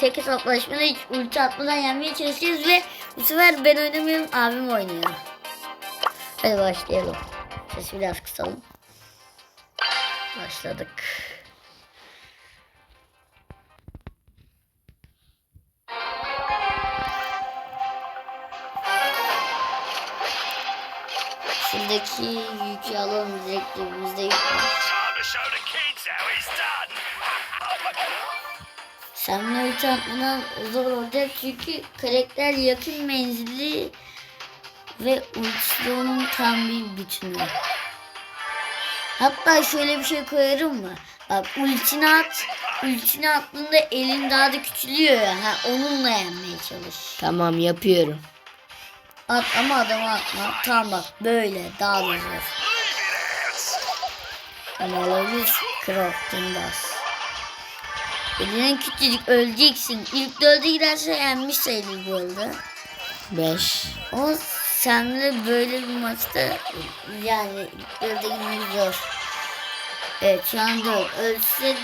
tek hesaplaşmada hiç ulti atmadan yenmeye çalışacağız ve bu sefer ben oynamıyorum abim oynuyor. Hadi başlayalım. Sesi biraz kısalım. Başladık. Şuradaki yükü alalım direkt cebimizde yük var. Ulti atmadan zor olacak çünkü karakter yakın menzilli ve onun tam bir bütünü. Hatta şöyle bir şey koyarım mı? Bak ultini at. Ultini attığında elin daha da küçülüyor ya. Ha, onunla yenmeye çalış. Tamam yapıyorum. At ama adamı atma. Tamam bak böyle daha da zor. Out. Analogis Crafting Bus. Elinin küçücük öleceksin. İlk dörde giderse yenmiş sayılır bu arada. 5. Ama senle böyle bir maçta yani dörde girmek zor. Evet şu an dört. Ölse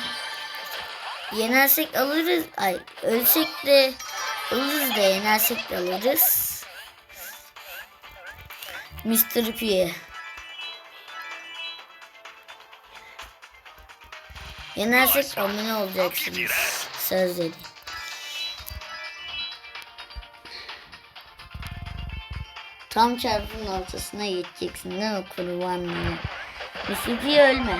yenersek alırız. Ay ölsek de alırız da yenersek de alırız. Mr. P. Yenersek abone olacaksınız. Söz vereyim. Tam çarpının ortasına geçeceksin değil mi kurbanlığına? Misipi ölme.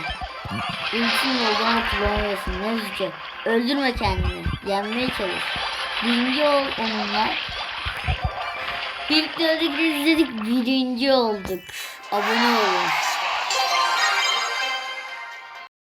Ülkün yoldan kullanıyorsun nezce. Öldürme kendini. Yenmeye çalış. Birinci ol onunla. Birlikte öldük izledik. Birinci olduk. Abone olun.